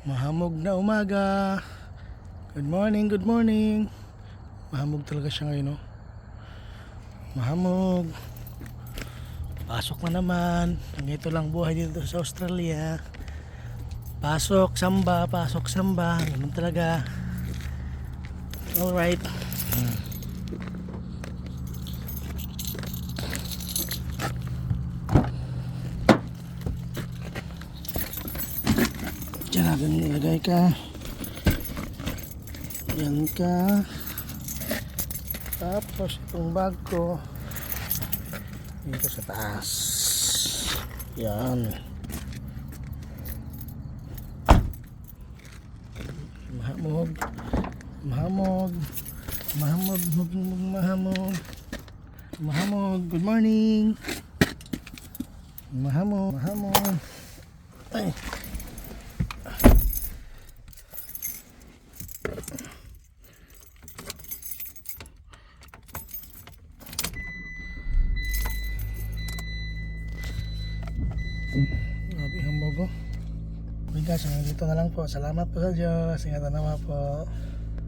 Mahamog na umaga. Good morning, good morning. Mahamog talaga siya ngayon, no? Mahamog. Pasok na naman. Ganito lang buhay dito sa Australia. Pasok, samba, pasok, samba. Ganun talaga. Alright. Diyan natin nilagay ka. Yan ka. Tapos itong bag ko. Dito sa taas. Yan. Mahamog. Mahamog. Mahamog. Mahamog. Mahamog. Mahamog. Good morning. Mahamog. Mahamog. Ay. Grabe ang mogo. Okay guys, hanggang dito na lang po. Salamat po sa Diyos. Ingatan naman po.